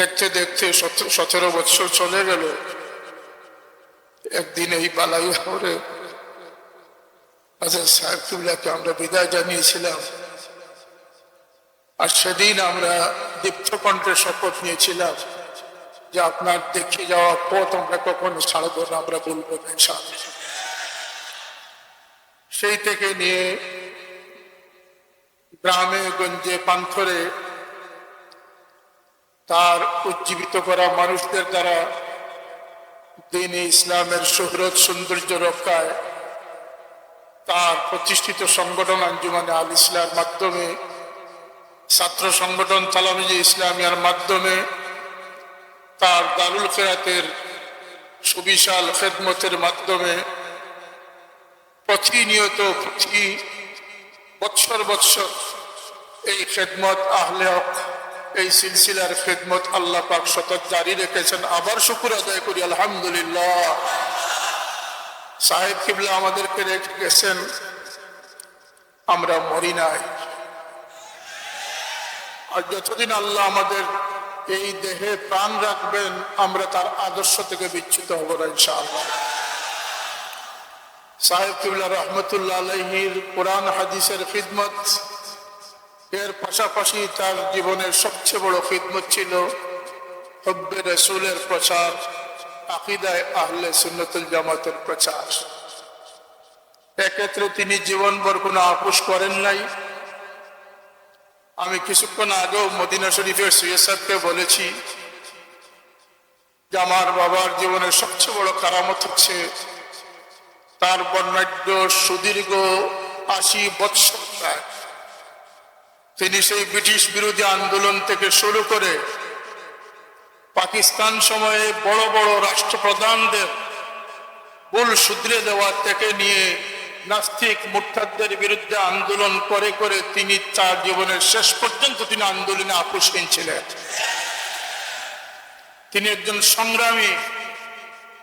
দেখতে দেখতে সতেরো বছর চলে গেল। একদিন এই বালাই হরে আচ্ছা সাহেবুল্লাহকে আমরা বিদায় জানিয়েছিলাম। আর সেদিন আমরা দীপ্ত কণ্ঠে শপথ নিয়েছিলাম যে আপনার দেখে যাওয়া পথ আমরা কখনো ছাড়বো না, আমরা বলব সেই থেকে নিয়ে গ্রামে, গঞ্জে পান্থরে তার উজ্জীবিত করা মানুষদের দ্বারা দিন ইসলামের সুহরত সৌন্দর্য রক্ষায় তার প্রতিষ্ঠিত সংগঠন আঞ্জুমানে আল ইসলামের মাধ্যমে, ছাত্র সংগঠন তালামিজি ইসলামিয়ার মাধ্যমে তার দারুল খেরাতের সুবিশাল খেদমতের মাধ্যমে প্রতিনিয়ত প্রতি বৎসর বৎসর এই খেদমত আহলে এই সিলসিলার খেদমত আল্লাহ পাক সতত জারি রেখেছেন। আবার শুকুর আদায় করি, আলহামদুলিল্লাহ। সাহেব কিবলা আমাদেরকে রেখে গেছেন। আমরা মরি নাই। আর যতদিন আল্লাহ আমাদের এই দেহে প্রাণ রাখবেন, আমরা তার আদর্শ থেকে বিচ্যুত হব না, ইনশাআল্লাহ। সাহেব কিবলা রহমতুল্লাহ আলহির কোরআন হাদিসের খিদমত এর পাশাপাশি তার জীবনের সবচেয়ে বড় খিদমত ছিল হব্বে রসুলের প্রচার, আকিদায় আহলে সুন্নতুল জামাতের প্রচার। এক্ষেত্রে তিনি জীবনভর কোনো আপোষ করেন নাই। আমি কিছুক্ষণ আগেও মদিনা শরীফের সৈয়দ সাহেবকে বলেছি যে, আমার বাবার জীবনের সবচেয়ে বড় কারামত হচ্ছে তার বর্ণাঢ্য সুদীর্ঘ আশি বৎসর প্রায়। তিনি সেই ব্রিটিশ বিরোধী আন্দোলন থেকে শুরু করে পাকিস্তান সময়ে বড় বড় রাষ্ট্রপ্রধানদের ভুল শুধরে দেওয়া থেকে নিয়ে নাস্তিক মুরতাদদের বিরুদ্ধে আন্দোলন করে করে তিনি তার জীবনের শেষ পর্যন্ত তিনি আন্দোলনে আপোষহীন ছিলেন। তিনি একজন সংগ্রামী,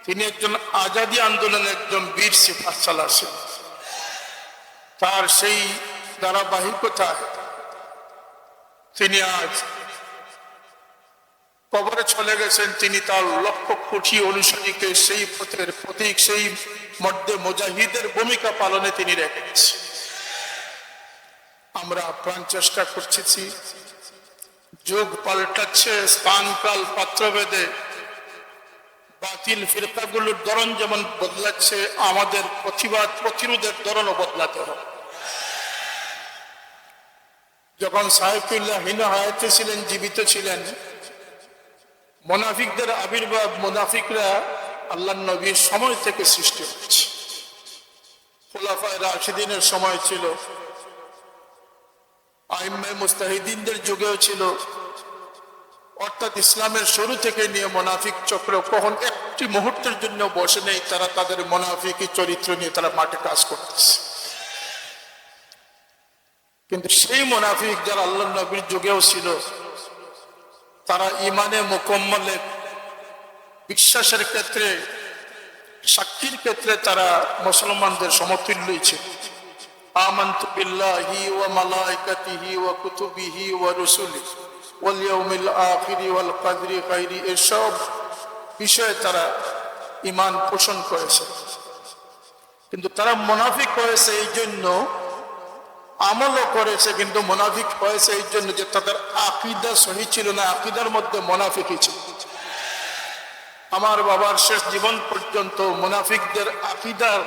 তিনি একজন আজাদি আন্দোলনের একজন বীর সিফাত চালাছেন তার সেই ধারাবাহিকতায় তিনি আজ কবরে চলে গেছেন। তিনি তার লক্ষ কোটি অনুসারীকে সেই পথের প্রতীক, সেই মধ্যে মুজাহিদের ভূমিকা পালনে তিনি রেখেছেন আমরা প্রাণ চেষ্টা করতেছি। যুগ পাল্টাচ্ছে স্থানকাল পাত্রভেদে। বাতিল ফিরকাগুলোর ধরন যেমন বদলাচ্ছে, আমাদের প্রতিবাদ, প্রতিরোধের ধরনও বদলাতে হবে। যখন সাহেবুল্লাহ হীন হায়াতে ছিলেন, জীবিত ছিলেন, মোনাফিকদের আবির্ভাব, মোনাফিকরা আল্লাহ নবীর সময় থেকে সৃষ্টি হচ্ছে খোলাফায় রাশিদিনের সময় ছিল, আইম্মে মুস্তাহিদিনদের যুগেও ছিল। অর্থাৎ ইসলামের শুরু থেকে নিয়ে মোনাফিক চক্র কখন একটি মুহূর্তের জন্য বসে নেই, তারা তাদের মোনাফিকি চরিত্র নিয়ে তারা মাঠে কাজ করতেছে। কিন্তু সেই মোনাফিক যারা আল্লাহ নবীর যুগেও ছিল, তারা ইমানে মোকম্মলে বিশ্বাসের ক্ষেত্রে, সাক্ষীর ক্ষেত্রে তারা মুসলমানদের সমতুল্যই ছিল। ওয়া কুতুবিহি ওয়া রুসুলিহি ওয়াল ইয়াউমিল আখিরি ওয়াল কদরি এসব বিষয়ে তারা ইমান পোষণ করেছে। কিন্তু তারা মুনাফিক হয়েছে এই জন্য আমলও করেছে, কিন্তু মোনাফিক হয়েছে এই জন্য যে তাদের আকিদা সহি ছিল না, আকিদার মধ্যে মোনাফিকই ছিল। আমার বাবার শেষ জীবন পর্যন্ত মোনাফিকদের আকিদার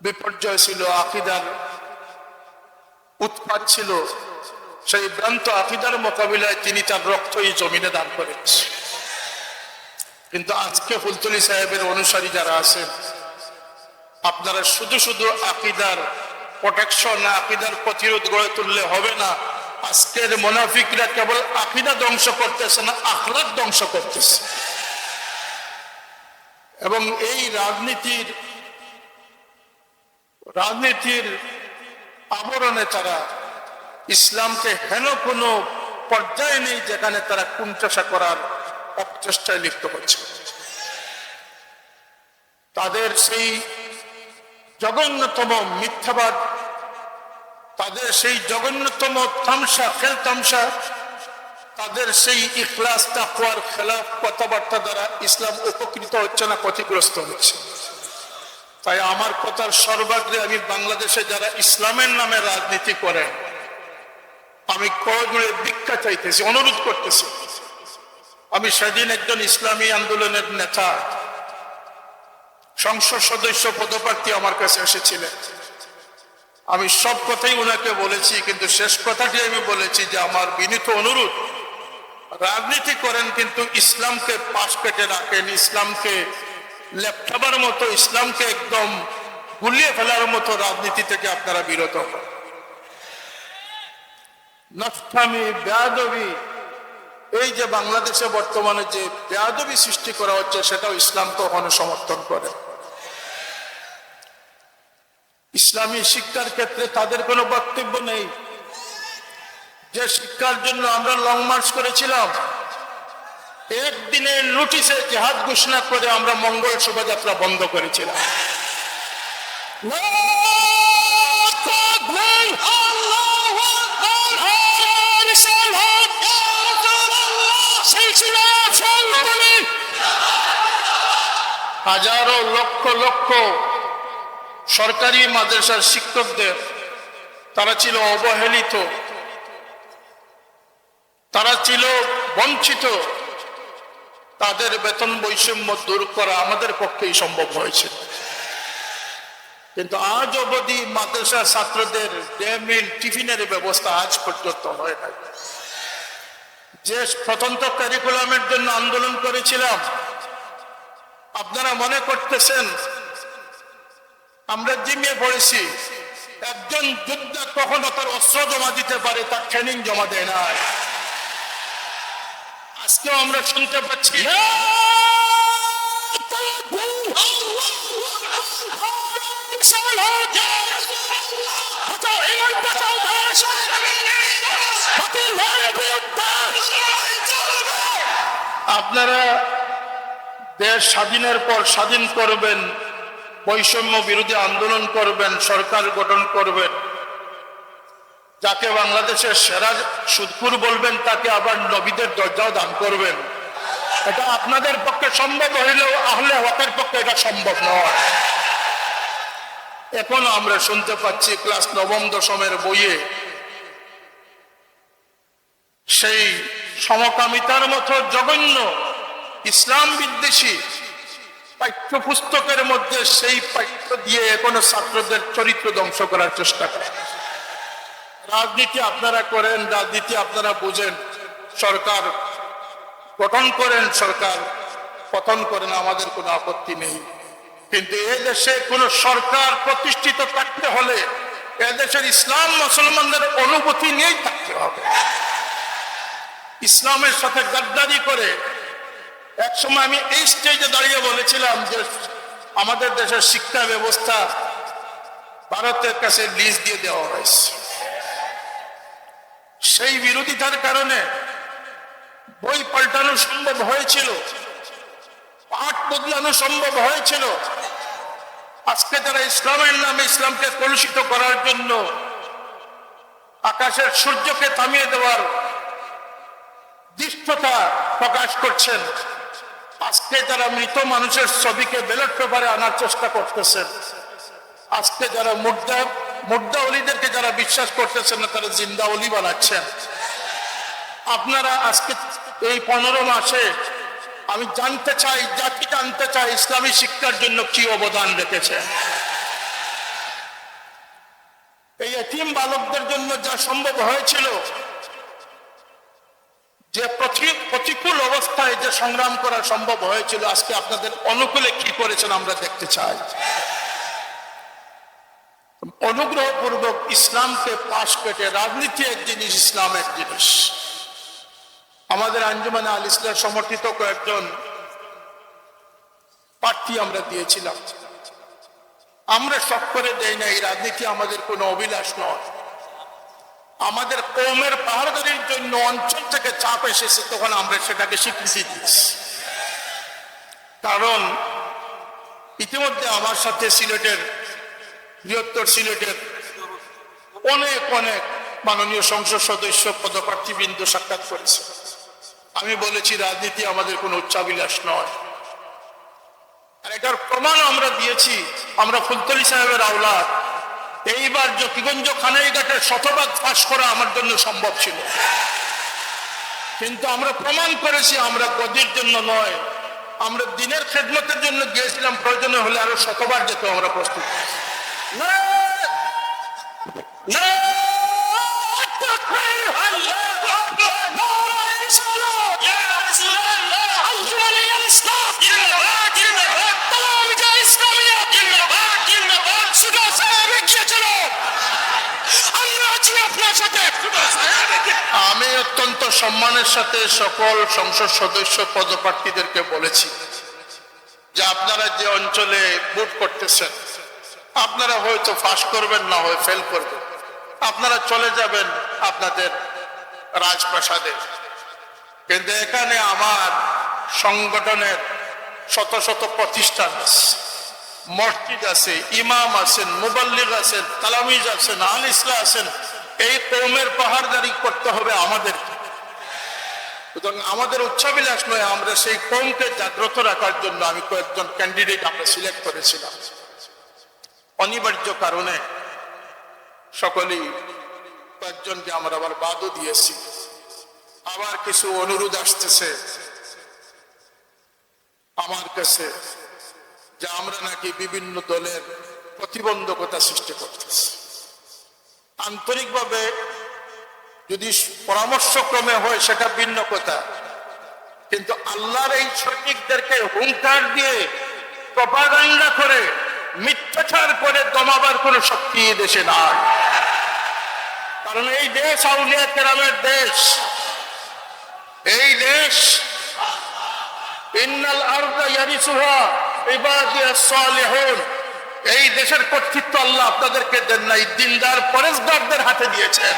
বিপর্যয় ছিল, আকিদার উৎপাদ ছিল। সেই ভ্রান্ত আকিদার মোকাবিলায় তিনি তার রক্তই জমিনে দান করেছে। কিন্তু আজকে ফুলতলি সাহেবের অনুসারী যারা আছেন, আপনারা শুধু শুধু আকিদার প্রোটেকশন আকিদার প্রতিরোধ গড়ে তুললে হবে না। আজকের মোনাফিকরা কেবল আকিদা ধ্বংস করতেছে না আখলাদ ধ্বংস করতেছে। এবং এই রাজনীতির রাজনীতির আবরণে তারা ইসলামকে হেন কোনো পর্যায়ে নেই যেখানে তারা কুণ্ঠাসা করার অপচেষ্টায় লিপ্ত হচ্ছে। তাদের সেই জঘন্যতম মিথ্যাবাদ। তাদের সেই জঘন্যতম তামসা, খেল তামসা, তাদের সেই ইখলাস, তাকওয়ার খেলাফ কথাবার্তা দ্বারা ইসলাম উপকৃত হচ্ছে না, ক্ষতিগ্রস্ত হচ্ছে। তাই আমার কথার সর্বাগ্রে আমি বাংলাদেশে যারা ইসলামের নামে রাজনীতি করেন আমি কয়েকজনের ভিক্ষা চাইতেছি, অনুরোধ করতেছি। আমি সেদিন একজন ইসলামী আন্দোলনের নেতা সংসদ সদস্য পদপ্রার্থী আমার কাছে এসেছিলেন। আমি সব কথাই ওনাকে বলেছি, কিন্তু শেষ কথাটি আমি বলেছি যে আমার বিনীত অনুরোধ, রাজনীতি করেন কিন্তু ইসলামকে পাশ কেটে রাখেন, ইসলামকে লেপটাবার মতো, ইসলামকে একদম গুলিয়ে ফেলার মতো রাজনীতি থেকে আপনারা বিরত হন। এই যে বাংলাদেশে বর্তমানে যে বেয়াদবি সৃষ্টি করা হচ্ছে, সেটাও ইসলাম কখনো সমর্থন করে। ইসলামী শিক্ষার ক্ষেত্রে তাদের কোনো বক্তব্য নেই। যে শিক্ষার জন্য আমরা লং মার্চ করেছিলাম, একদিনের নোটিশে জেহাদ ঘোষণা করে আমরা মঙ্গল শোভাযাত্রা বন্ধ করেছিলাম। হাজারো লক্ষ লক্ষ সরকারি মাদ্রাসার শিক্ষকদের, তারা ছিল অবহেলিত। তারা ছিল বঞ্চিত। তাদের বেতন বৈষম্য দূর করা আমাদের পক্ষেই সম্ভব হয়েছে। কিন্তু আজ অবধি মাদ্রাসা ছাত্রদের ডে মিল টিফিনের ব্যবস্থা আজ পর্যন্ত হয় নাই। যে স্বতন্ত্র কারিকুলামের জন্য আন্দোলন করেছিলাম, আপনারা মনে করতেছেন আমরা জিমিয়ে পড়েছি, একজন যোদ্ধা কখনো তার অস্ত্র জমা দিতে পারে, তার ট্রেনিং জমা দেয় না আজকেও আমরা শুনতে পাচ্ছি। আপনারা দেশ স্বাধীনের পর স্বাধীন করবেন। বৈষম্য বিরোধী আন্দোলন করবেন, সরকার গঠন করবেন। যাকে বাংলাদেশের সেরা সুদপুর বলবেন, তাকে আবার নবীদের দরজাও দান করবেন। এটা আপনাদের পক্ষে সম্ভব হইলেও আহলে হকের পক্ষে এটা সম্ভব নয়। এখন আমরা শুনতে পাচ্ছি ক্লাস নবম দশমের বইয়ে সেই সমকামিতার মতো জঘন্য ইসলাম বিদ্বেষী পাঠ্যপুস্তকের মধ্যে সেই পাঠ্য দিয়ে এখনও ছাত্রদের চরিত্র ধ্বংস করার চেষ্টা করে। রাজনীতি আপনারা করেন, রাজনীতি আপনারা বুঝেন, সরকার গঠন করেন, সরকার পতন করেন, আমাদের কোনো আপত্তি নেই। কিন্তু এ দেশে কোন সরকার প্রতিষ্ঠিত থাকতে হলে এদেশের ইসলাম মুসলমানদের অনুভূতি নিয়েই থাকতে হবে। ইসলামের সাথে গাদ্দারি করে এক সময় আমি এই স্টেজে দাঁড়িয়ে বলেছিলাম যে আমাদের দেশের শিক্ষা ব্যবস্থা ভারতের কাছে লিজ দিয়ে দেওয়া হয়েছে। সেই বিরোধিতার কারণে বই পাল্টানো সম্ভব হয়েছিল, পাঠ বদলানো সম্ভব হয়েছিল। আজকে যারা ইসলামের নামে ইসলামকে কলুষিত করার জন্য আকাশের সূর্যকে থামিয়ে দেওয়ার দৃষ্টতা প্রকাশ করছেন আজকে যারা মৃত মানুষের ছবিকে ব্যালট পেপারে আনার চেষ্টা করতেছেন, আজকে যারা মুদ্রা মুদ্রা অলিদেরকে যারা বিশ্বাস করতেছেন না, তারা জিন্দা অলি বানাচ্ছেন। আপনারা আজকে এই পনেরো মাসে আমি জানতে চাই, জাতি জানতে চাই ইসলামী শিক্ষার জন্য কি অবদান রেখেছে। এই এতিম বালকদের জন্য যা সম্ভব হয়েছিল যে প্রতি- প্রতিকূল অবস্থায় যে সংগ্রাম করা সম্ভব হয়েছিল, আজকে আপনাদের অনুকূলে কি করেছেন আমরা দেখতে চাই। অনুগ্রহ পূর্বক ইসলামকে পাশ কেটে রাজনীতি এক জিনিস, ইসলাম এক জিনিস। আমাদের আঞ্জুমানে আল ইসলাম সমর্থিত কয়েকজন প্রার্থী আমরা দিয়েছিলাম। আমরা সব করে দেই না এই রাজনীতি আমাদের কোনো অভিলাষ নয়। আমাদের কৌমের পাহাড়দারির জন্য অঞ্চল থেকে চাপ এসেছে, তখন আমরা সেটাকে স্বীকৃতি দিয়েছি। কারণ ইতিমধ্যে আমার সাথে সিলেটের, বৃহত্তর সিলেটের অনেক অনেক মাননীয় সংসদ সদস্য, পদপ্রার্থীবৃন্দ সাক্ষাৎ করেছে। আমি বলেছি, রাজনীতি আমাদের কোনো উচ্চাবিলাস নয়। আর এটার প্রমাণ আমরা দিয়েছি, আমরা ফুলতলি সাহেবের আওলাদ। এইবার জ্যোতিগঞ্জ খানাইঘাটের শতভাগ ফাঁস করা আমার জন্য সম্ভব ছিল। কিন্তু আমরা প্রমাণ করেছি, আমরা গদির জন্য নয়। আমরা দিনের খেদমতের জন্য গিয়েছিলাম, প্রয়োজন হলে আরও শতবার যেতে আমরা প্রস্তুত। না! আমি অত্যন্ত সম্মানের সাথে সকল সংসদ সদস্য পদপ্রার্থীদেরকে বলেছি যে আপনারা যে অঞ্চলে ভোট করতেছেন, আপনারা হয়তো ফাঁস করবেন, না হয় ফেল করবেন। আপনারা চলে যাবেন আপনাদের রাজপ্রাসাদে। কিন্তু এখানে আমার সংগঠনের শত শত প্রতিষ্ঠান আছে। মসজিদ আছে, ইমাম আছেন, মুবাল্লিগ আছেন, তালামিজ আছেন, আল ইসলা আছেন এই কৌমের পাহাড়দারি করতে হবে আমাদের। আমাদের উচ্চাবিলাস নয়, আমরা সেই কৌমকে জাগ্রত রাখার জন্য আমি কয়েকজন ক্যান্ডিডেট আমরা সিলেক্ট করেছিলাম। অনিবার্য কারণে সকলেই কয়েকজনকে আমরা আবার বাদও দিয়েছি। আবার কিছু অনুরোধ আসতেছে আমার কাছে, যে আমরা নাকি বিভিন্ন দলের প্রতিবন্ধকতা সৃষ্টি করতেছি। আন্তরিকভাবে যদি পরামর্শক্রমে হয়, সেটা ভিন্ন কথা। কিন্তু আল্লাহর এই সৈনিকদেরকে হুঙ্কার দিয়ে প্রপাগান্ডা করে, মিথ্যাচার করে দমাবার কোনো শক্তি দেশে নাই। কারণ এই দেশ আউলিয়া কেরামের দেশ। এই দেশ ইন্নাল আরদা ইয়ারিসুহা ইবাদিয়াস সালিহুন। এই দেশের কর্তৃত্ব আল্লাহ আপনাদেরকে দেন নাই দিনদার পরেশগারদের হাতে দিয়েছেন।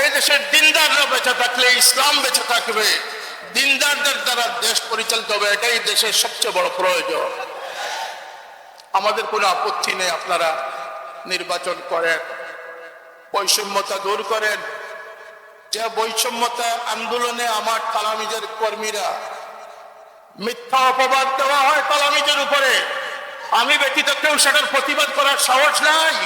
এই দেশের দিনদাররা বেঁচে থাকলে, ইসলাম বেঁচে থাকবে। দিনদারদের দ্বারা দেশ পরিচালিত হবে, এটাই দেশের সবচেয়ে বড় প্রয়োজন। আমাদের কোনো আপত্তি নেই, আপনারা নির্বাচন করেন, বৈষম্যতা দূর করেন। যে বৈষম্যতা আন্দোলনে আমার তালামিজের কর্মীরা মিথ্যা অপবাদ দেওয়া হয় তালামিজের উপরে। আমি ব্যতীত কেউ সেটার প্রতিবাদ করার সাহস নাই।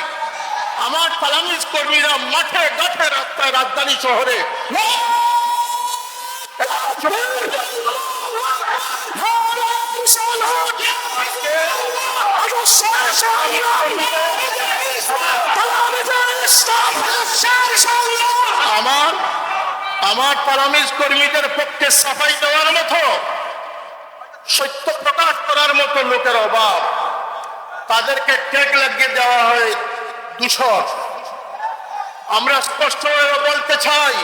আমার তালামিজ কর্মীরা মাঠে গাঠে রাস্তায়, রাজধানী শহরে। আমার আমার তালামিজ কর্মীদের পক্ষে সাফাই দেওয়ার মতো, সত্য প্রকাশ করার মতো লোকের অভাব। তাদেরকে টেক লাগিয়ে দেওয়া হয় দূষণ আমরা স্পষ্টভাবে বলতে চাই,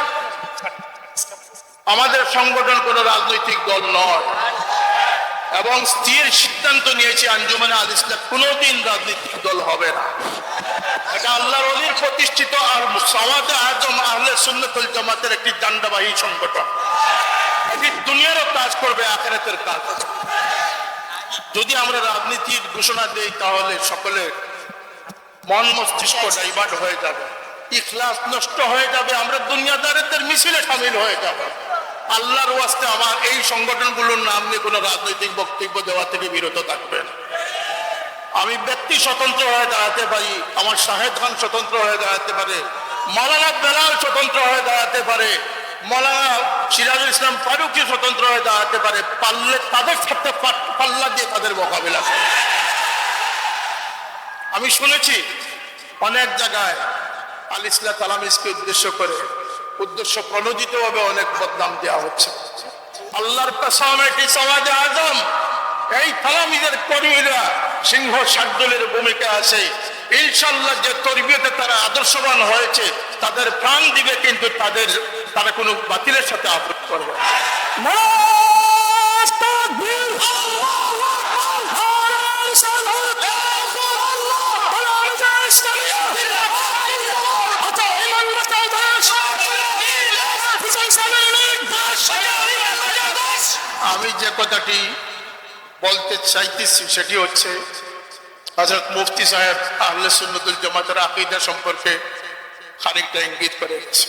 আমাদের সংগঠন কোনো রাজনৈতিক দল নয়। এবং স্থির সিদ্ধান্ত নিয়েছে আঞ্জুমানে আল কোনোদিন রাজনৈতিক দল হবে না। এটা আল্লাহর অলির প্রতিষ্ঠিত আর সমাজে আজম আহলে সুন্নতুল জামাতের একটি দান্ডাবাহী সংগঠন। এটি দুনিয়ারও কাজ করবে, আখেরাতের কাজ। যদি আমরা রাজনীতির ঘোষণা দেই, তাহলে সকলে মন মস্তিষ্ক ডাইভার্ট হয়ে যাবে। ইখলাস নষ্ট হয়ে যাবে, আমরা দুনিয়াদারের মিছিলে সামিল হয়ে যাব। আল্লাহর ওয়াস্তে আমার এই সংগঠনগুলোর নাম নিয়ে কোনো রাজনৈতিক বক্তব্য দেওয়া থেকে বিরত থাকবেন আমি ব্যক্তি স্বতন্ত্র হয়ে দাঁড়াতে পারি, আমার শাহেদ খান স্বতন্ত্র হয়ে দাঁড়াতে পারে মৌলানা বেলাল স্বতন্ত্র হয়ে দাঁড়াতে পারে মৌলানা সিরাজুল ইসলাম ফারুকি স্বতন্ত্র হয়ে দাঁড়াতে পারে, পারলে তাদের সাথে পাল্লা দিয়ে তাদের মোকাবিলা করে আমি শুনেছি অনেক জায়গায় আল ইসলা তালামিসকে উদ্দেশ্য করে, উদ্দেশ্য প্রণোদিত ভাবে অনেক বদনাম দেওয়া হচ্ছে। আল্লাহর এটি সমাজে আজম। এই তালামিদের কর্মীরা সিংহ শার্দুলের ভূমিকা আছে। ইনশাল্লাহ যে তরবিয়তে তারা আদর্শবান হয়েছে, তাদের প্রাণ দিবে, কিন্তু তাদের তারা কোনো বাতিলের সাথে আপত্তি করবে না। আমি যে কথাটি বলতে চাইতেছি সেটি হচ্ছে হজরত মুফতি সাহেব আহলে সুন্নতুল জামাতের আকিদা সম্পর্কে খানিকটা ইঙ্গিত করে গেছে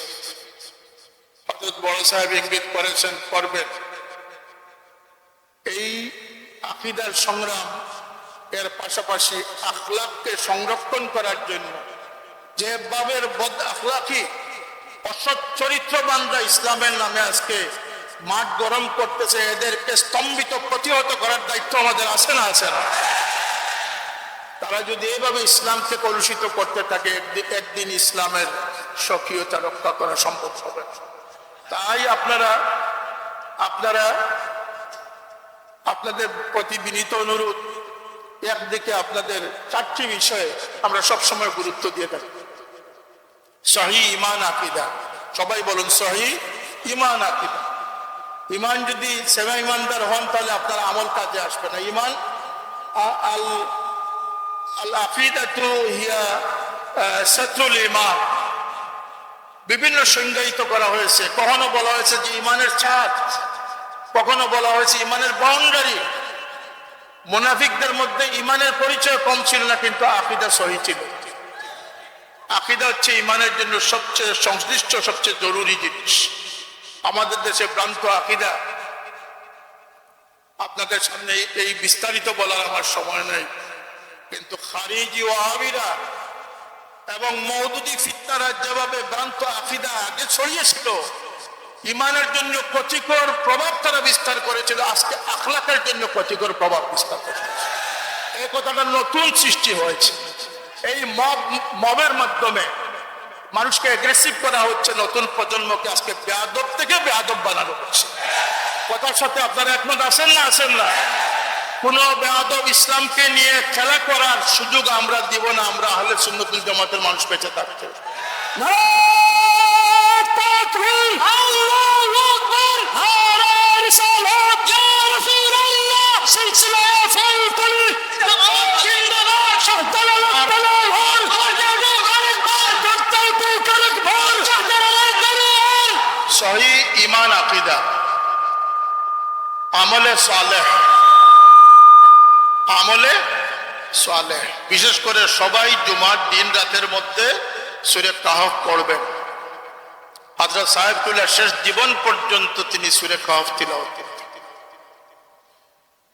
হজরত বড় সাহেব ইঙ্গিত করেছেন, করবেন এই আকিদার সংগ্রাম এর পাশাপাশি আখলাককে সংরক্ষণ করার জন্য যে বাবের বদ আখলাকি অসৎ চরিত্রবানরা ইসলামের নামে আজকে মাঠ গরম করতেছে, এদেরকে স্তম্ভিত প্রতিহত করার দায়িত্ব আমাদের আছে না আছে না তারা যদি এভাবে ইসলামকে কলুষিত করতে থাকে একদিন একদিন ইসলামের স্বকীয়তা রক্ষা করা সম্ভব হবে না। তাই আপনারা আপনারা আপনাদের প্রতি বিনীত অনুরোধ, একদিকে আপনাদের চারটি বিষয়ে আমরা সবসময় গুরুত্ব দিয়ে থাকি। সহি ইমান আকিদা। সবাই বলুন, সহি ইমান আকিদা। ইমান যদি সেবা ইমানদার হন, তাহলে আপনার আমল কাজে আসবে না। ইমান আল আল আকিদাতু হিয়া শত্রুল ইমান। বিভিন্ন সংজ্ঞায়িত করা হয়েছে। কখনো বলা হয়েছে যে ইমানের ছাদ কখনো বলা হয়েছে ইমানের বাউন্ডারি মুনাফিকদের মধ্যে ইমানের পরিচয় কম ছিল না, কিন্তু আকিদা সহি ছিল। আকিদা হচ্ছে ইমানের জন্য সবচেয়ে সংশ্লিষ্ট, সবচেয়ে জরুরি জিনিস। আমাদের দেশে ভ্রান্ত আকিদা। আপনাদের সামনে এই বিস্তারিত বলার আমার সময় নেই। কিন্তু খারিজি ও আবিরা এবং মৌদুদি ফিত্তারা যেভাবে ভ্রান্ত আফিদা আগে ছড়িয়েছিল। ইমানের জন্য ক্ষতিকর প্রভাব তারা বিস্তার করেছিল, আজকে আখলাকের জন্য ক্ষতিকর প্রভাব বিস্তার করেছে এই কথাটা নতুন সৃষ্টি হয়েছে। এই মব, মবের মাধ্যমে মানুষকে অ্যাগ্রেসিভ করা হচ্ছে, নতুন প্রজন্মকে আজকে বেয়াদব থেকে বেয়াদব বানানো হচ্ছে। কথার সাথে আপনারা একমত আসেন না? আসেন না? কোন বেয়াদব ইসলামকে নিয়ে খেলা করার সুযোগ আমরা দিব না আমরা আহলে সুন্নতুল জামাতের মানুষ বেঁচে থাকতে। সহি ইমান আকিদা। আমলে সালেহ। আমলে সালেহ বিশেষ করে সবাই জুমার দিন রাতের মধ্যে সুরে কাহফ পড়বেন। হাজরত সাহেবুল্লাহ শেষ জীবন পর্যন্ত তিনি সুরে কাহফ তিলাওয়াত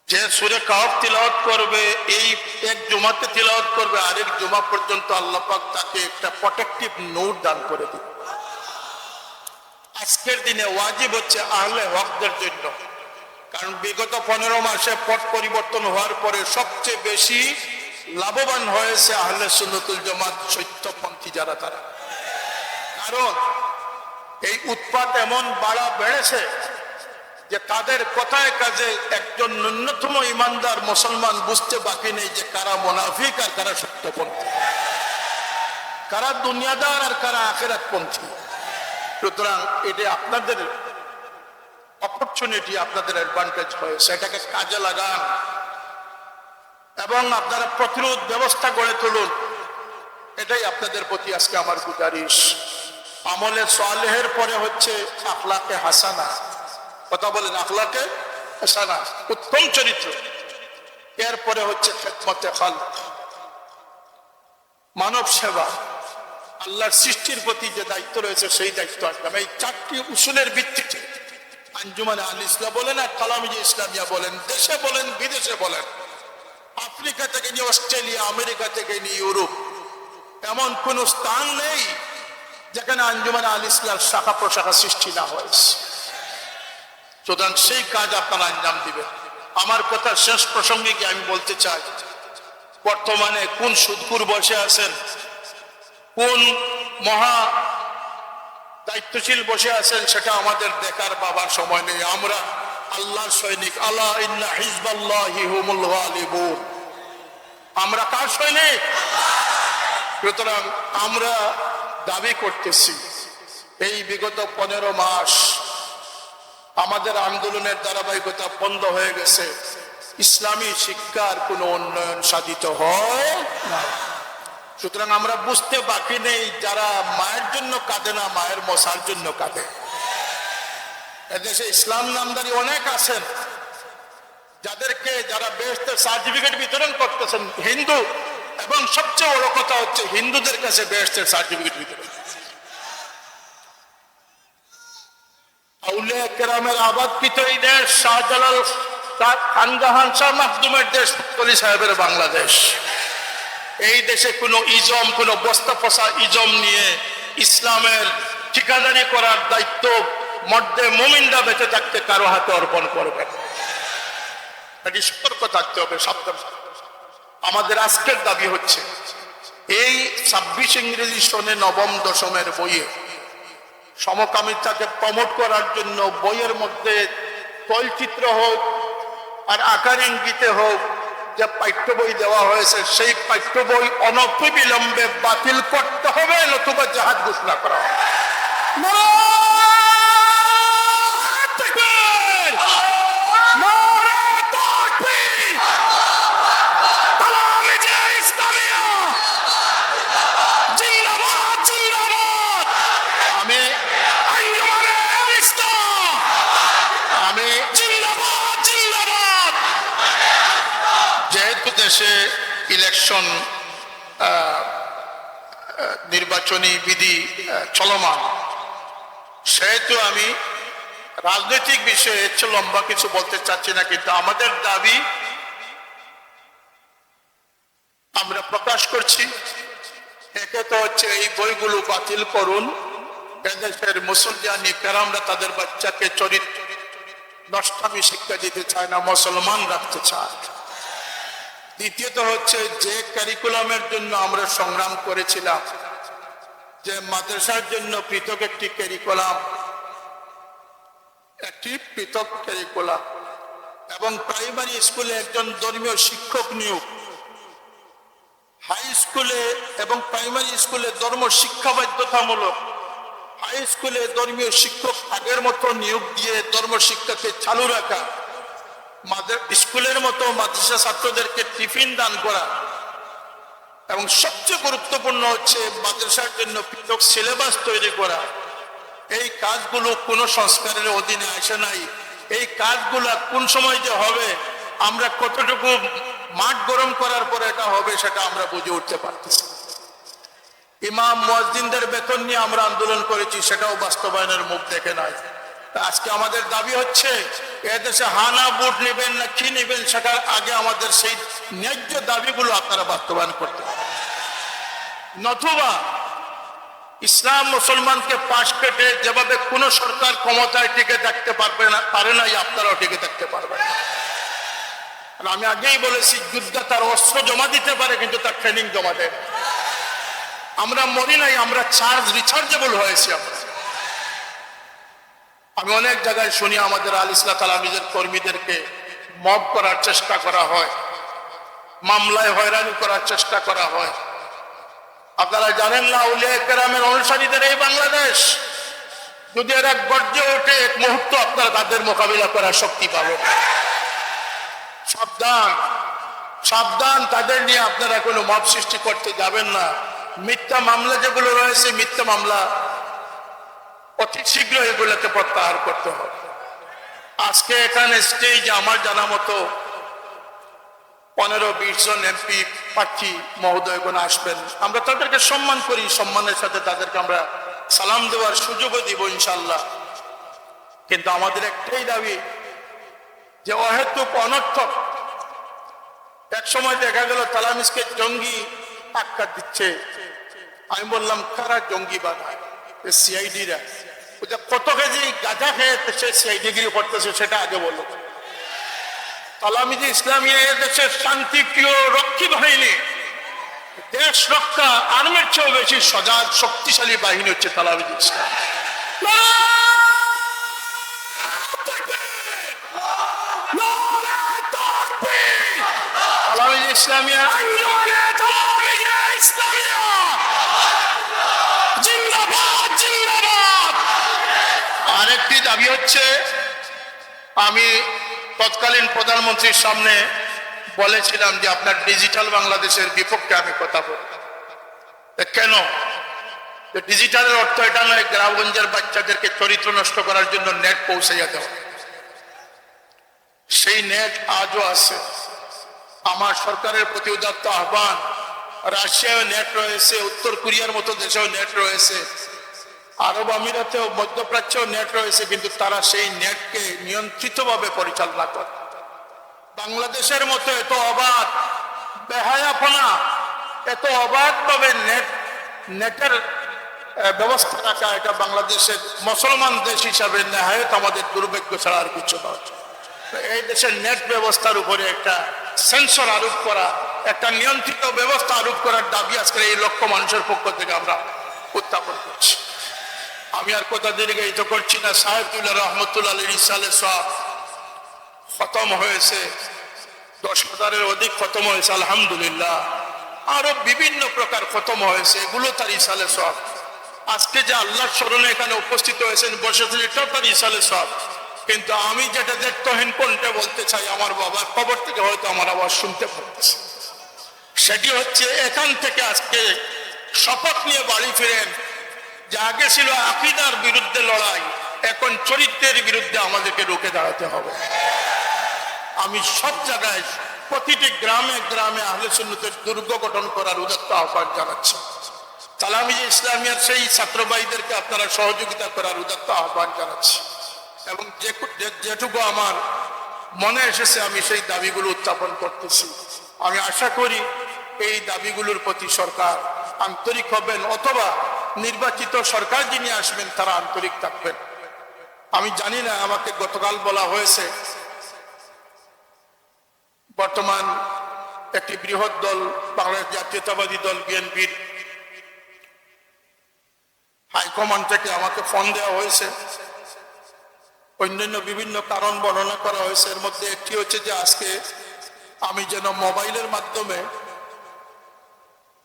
যে সুরে কাহফ তিলাওয়াত করবে, এই এক জুমাতে তিলাওয়াত করবে, আরেক জুমা পর্যন্ত আল্লাহ পাক তাকে একটা প্রোটেক্টিভ নোট দান করে দিবে আজকের দিনে ওয়াজিব হচ্ছে আহলে হকদের জন্য। কারণ বিগত পনেরো মাসে পথ পরিবর্তন হওয়ার পরে সবচেয়ে বেশি লাভবান হয়েছে আহলে সুন্নতুল জামাত সত্যপন্থী যারা তারা। কারণ এই উৎপাত এমন বাড়া বেড়েছে যে তাদের কথায় কাজে একজন ন্যূনতম ইমানদার মুসলমান বুঝতে বাকি নেই যে কারা মোনাফিক আর কারা সত্যপন্থী। কারা দুনিয়াদার আর কারা আখেরাতপন্থী। সুতরাং এটা আপনাদের অপরচুনিটি আপনাদের অ্যাডভান্টেজ হয়েছে এটাকে কাজে লাগান। এবং আপনারা প্রতিরোধ ব্যবস্থা গড়ে তুলুন। এটাই আপনাদের প্রতি আজকে আমার গুজারিশ। আমলে সালেহের পরে হচ্ছে আখলাকে হাসানা। কথা বলেন, আখলাকে হাসানা। উত্তম চরিত্র। এরপরে হচ্ছে খেদমতে খাল মানব সেবা। আল্লাহর সৃষ্টির প্রতি যে দায়িত্ব রয়েছে, সেই দায়িত্ব আসলাম এই চারটি উসুলের ভিত্তিতে আঞ্জুমান আল ইসলাম বলেন আর কালামিজি ইসলামিয়া বলেন, দেশে বলেন, বিদেশে বলেন। আফ্রিকা থেকে নিয়ে অস্ট্রেলিয়া, আমেরিকা থেকে নিয়ে ইউরোপ, এমন কোন স্থান নেই যেখানে আঞ্জুমান আল ইসলাম শাখা প্রশাখা সৃষ্টি না হয়েছে। সুতরাং সেই কাজ আপনারা আঞ্জাম দিবেন। আমার কথা শেষ প্রসঙ্গে কি আমি বলতে চাই, বর্তমানে কোন সুদপুর বসে আছেন? কোন মহা দায়িত্বশীল বসে আছেন, সেটা আমাদের দেখার বাবার সময় নেই। আমরা আল্লাহর সৈনিক। আল্লাহ গালিবুন। আমরা কার সৈনিক? সুতরাং আমরা দাবি করতেছি, এই বিগত পনেরো মাস আমাদের আন্দোলনের ধারাবাহিকতা বন্ধ হয়ে গেছে। ইসলামী শিক্ষার কোনো উন্নয়ন সাধিত হয় না। সুতরাং আমরা বুঝতে বাকি নেই যারা মায়ের জন্য কাঁদে না, মায়ের মশার জন্য কাঁদে। এদেশে ইসলাম নামদারি অনেক আছেন যাদেরকে যারা বেহেস্তের সার্টিফিকেট বিতরণ করতেছেন, হিন্দু, এবং সবচেয়ে বড় কথা হচ্ছে হিন্দুদের কাছে বেহেস্তের সার্টিফিকেট বিতরণ। দেশ, শাহজালাল খানজাহান শাহ মাকদুমের দেশ সাহেবের বাংলাদেশ। এই দেশে কোনো ইজম, কোনো বস্তা পচা ইজম নিয়ে ইসলামের ঠিকাদারি করার দায়িত্ব মধ্যে মোমিনরা বেঁচে থাকতে কারও হাতে অর্পণ করবেন এটি সতর্ক থাকতে হবে, সাবধান। আমাদের আজকের দাবি হচ্ছে, এই ছাব্বিশ ইংরেজি সনে নবম, দশমের বইয়ে সমকামিতাকে প্রমোট করার জন্য বইয়ের মধ্যে তৈলচিত্র হোক আর আকার ইঙ্গিতে হোক যে পাঠ্য বই দেওয়া হয়েছে, সেই পাঠ্য বই অনবিলম্বে বাতিল করতে হবে, নতুবা জাহাজ ঘোষণা করা হবে নারায়ণ তাকবীর! নারায়ণ তাকবীর! তালামিজে ইসলামিয়া! জিন্দাবাদ, জিন্দাবাদ! আমি আঞ্জুমানে ইসলাম! আমি জিন্দাবাদ জিন্দাবাদ যেহেতু দেশে ইলেকশন নির্বাচনী বিধি চলমান। সেহেতু আমি রাজনৈতিক বিষয়ে এর লম্বা কিছু বলতে চাচ্ছি না, কিন্তু আমাদের দাবি আমরা প্রকাশ করছি। একে তো হচ্ছে এই বইগুলো বাতিল করুন। এদেশের মুসলমানি কেরামরা তাদের বাচ্চাকে চরিত্র, নষ্টামি শিক্ষা দিতে চায় না, মুসলমান রাখতে চায়। দ্বিতীয়ত হচ্ছে যে ক্যারিকুলামের জন্য আমরা সংগ্রাম করেছিলাম, যে মাদ্রাসার জন্য পৃথক একটি ক্যারিকুলাম একটি পৃথক ক্যারিকুলাম এবং প্রাইমারি স্কুলে একজন ধর্মীয় শিক্ষক নিয়োগ। হাই স্কুলে এবং প্রাইমারি স্কুলে ধর্ম শিক্ষা বাধ্যতামূলক। হাই স্কুলে ধর্মীয় শিক্ষক আগের মতো নিয়োগ দিয়ে ধর্ম শিক্ষাকে চালু রাখা। স্কুলের মতো মাদ্রাসা ছাত্রদেরকে টিফিন দান করা। এবং সবচেয়ে গুরুত্বপূর্ণ হচ্ছে মাদ্রাসার জন্য পৃথক সিলেবাস তৈরি করা। এই কাজগুলো কোনো সংস্কারের অধীনে আসে নাই। এই কাজগুলা কোন সময় যে হবে, আমরা কতটুকু মাঠ গরম করার পরে এটা হবে সেটা আমরা বুঝে উঠতে পারতেছি ইমাম মুয়াজ্জিনদের বেতন নিয়ে আমরা আন্দোলন করেছি, সেটাও বাস্তবায়নের মুখ দেখে তা আজকে আমাদের দাবি হচ্ছে এদেশে হানা, বুট নেবেন না কি নেবেন, সেটার আগে আমাদের সেই ন্যায্য দাবিগুলো আপনারা বাস্তবায়ন করতে নতুবা, ইসলাম মুসলমানকে পাশ কেটে যেভাবে কোনো সরকার ক্ষমতায় টিকে থাকতে পারবে না, পারে নাই, আপনারাও টিকে থাকতে পারবেন না। আমি আগেই বলেছি, যুদ্ধ তার অস্ত্র জমা দিতে পারে, কিন্তু তার ট্রেনিং জমা দেয় আমরা মরি নাই, আমরা চার্জ রিচার্জেবল হয়েছি আমরা। আমি অনেক জায়গায় শুনি আমাদের আল ইসলা তালামিজের কর্মীদেরকে মব করার চেষ্টা করা হয়। মামলায় হয়রানি করার চেষ্টা করা হয়। আপনারা জানেন না, উলিয়া অনুসারীদের এই বাংলাদেশ। যদি এরা গর্জে ওঠে, এক মুহূর্ত আপনারা তাদের মোকাবিলা করার শক্তি পাবেন। সাবধান সাবধান, তাদের নিয়ে আপনারা কোনো মব সৃষ্টি করতে যাবেন না। মিথ্যা মামলা যেগুলো রয়েছে, মিথ্যা মামলা অতি শীঘ্র এগুলোকে প্রত্যাহার করতে হবে। আজকে এখানে স্টেজ আমার জানা মতো পনেরো, বিশ জন এমপি প্রার্থী মহোদয়গণ আসবেন। আমরা তাদেরকে সম্মান করি, সম্মানের সাথে তাদেরকে আমরা সালাম দেওয়ার সুযোগও দিব ইনশাল্লাহ কিন্তু আমাদের একটাই দাবি যে অহেতুক, অনর্থক, এক সময় দেখা গেল তালামিসকে জঙ্গি আক্কা দিচ্ছে। আমি বললাম, কারা জঙ্গি বানায় সিআইডিরা কত কেজি গাঁজা খেয়ে সে সিআইডি গিরি করতেছে সেটা আগে বলো। তালামিজি ইসলামিয়া এ দেশের শান্তিপ্রিয় রক্ষী বাহিনী। দেশ রক্ষা, আর্মির চেয়েও বেশি সজাগ, শক্তিশালী বাহিনী হচ্ছে তালামিজি ইসলাম। ইসলামিয়া ইসলামিয়া দাবি হচ্ছে, আমি তৎকালীন প্রধানমন্ত্রীর সামনে বলেছিলাম যে আপনার ডিজিটাল বাংলাদেশের বিপক্ষে আমি কথা বলব। তা কেন? ডিজিটালের অর্থ এটা নয়, গ্রামগঞ্জের বাচ্চাদেরকে চরিত্র নষ্ট করার জন্য নেট পৌঁছাইয়া দেওয়া সেই নেট আজও আছে। আমার সরকারের প্রতি উদাত্ত আহ্বান রাশিয়ায় নেট রয়েছে, উত্তর কোরিয়ার মতো দেশেও নেট রয়েছে। আরব আমিরাতেও মধ্যপ্রাচ্য নেট রয়েছে, কিন্তু তারা সেই নেটকে নিয়ন্ত্রিতভাবে পরিচালনা করে। বাংলাদেশের মতো এত অবাধ বেহায়াপনা, এত অবাধভাবে নেট, নেটের ব্যবস্থা রাখা, এটা বাংলাদেশের মুসলমান দেশ হিসাবে নেহায়ত আমাদের দুর্ভাগ্য ছাড়া আর কিছু নয়। এই দেশের নেট ব্যবস্থার উপরে একটা সেন্সর আরোপ করা, একটা নিয়ন্ত্রিত ব্যবস্থা আরোপ করার দাবি আজকের এই লক্ষ মানুষের পক্ষ থেকে আমরা উত্থাপন করছি। আমি আর কথা দীর্ঘায়িত করছি না। সাহেবুল্লাহ রহমতুল্লাহ ইসালে সব খতম হয়েছে। দশ হাজারের অধিক খতম হয়েছে, আলহামদুলিল্লাহ। আরও বিভিন্ন প্রকার খতম হয়েছে, এগুলো তার ইসালে সব আজকে যে আল্লাহর স্মরণে এখানে উপস্থিত হয়েছেন বসেছেন এটাও তার ইসালে সব কিন্তু আমি যেটা দেখতহীন কোনটা বলতে চাই, আমার বাবার খবর থেকে হয়তো আমার আবার শুনতে পাচ্ছে সেটি হচ্ছে, এখান থেকে আজকে শপথ নিয়ে বাড়ি ফিরেন যে আগে ছিল আকিদার বিরুদ্ধে লড়াই, এখন চরিত্রের বিরুদ্ধে আমাদেরকে রুখে দাঁড়াতে হবে। আমি সব জায়গায় প্রতিটি গ্রামে গ্রামে আহলে সুন্নতের দুর্গ গঠন করার উদাত্ত আহ্বান জানাচ্ছি। তালামি ইসলামিয়ার সেই ছাত্রবাহীদেরকে আপনারা সহযোগিতা করার উদাত্ত আহ্বান জানাচ্ছি। এবং যেটুকু আমার মনে এসেছে, আমি সেই দাবিগুলো উত্থাপন করতেছি। আমি আশা করি এই দাবিগুলোর প্রতি সরকার আন্তরিক হবেন অথবা নির্বাচিত সরকার যিনি আসবেন, তারা আন্তরিক থাকবেন। আমি জানি না, আমাকে গতকাল বলা হয়েছে, বর্তমান একটি বৃহৎ দল, বাংলাদেশ জাতীয়তাবাদী দল, বিএনপির। হাইকমান্ড থেকে আমাকে ফোন দেওয়া হয়েছে। অন্যান্য বিভিন্ন কারণ বর্ণনা করা হয়েছে। এর মধ্যে একটি হচ্ছে যে, আজকে আমি যেন মোবাইলের মাধ্যমে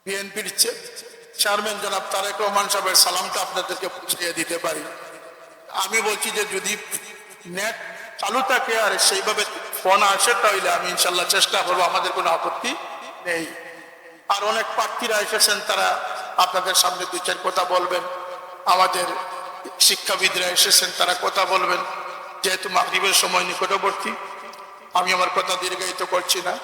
বিএনপির চেয়ারম্যান জনাব তারেক রহমান সাহেবের সালামটা আপনাদেরকে পৌঁছিয়ে দিতে পারি। আমি বলছি যে যদি নেট চালু থাকে আর সেইভাবে ফোন আসে, তাহলে আমি ইনশাল্লাহ চেষ্টা করব, আমাদের কোনো আপত্তি নেই। আর অনেক প্রার্থীরা এসেছেন, তারা আপনাদের সামনে দুই চার কথা বলবেন। আমাদের শিক্ষাবিদরা এসেছেন, তারা কথা বলবেন। যেহেতু মাগরিবের সময় নিকটবর্তী, আমি আমার কথা দীর্ঘায়িত করছি না।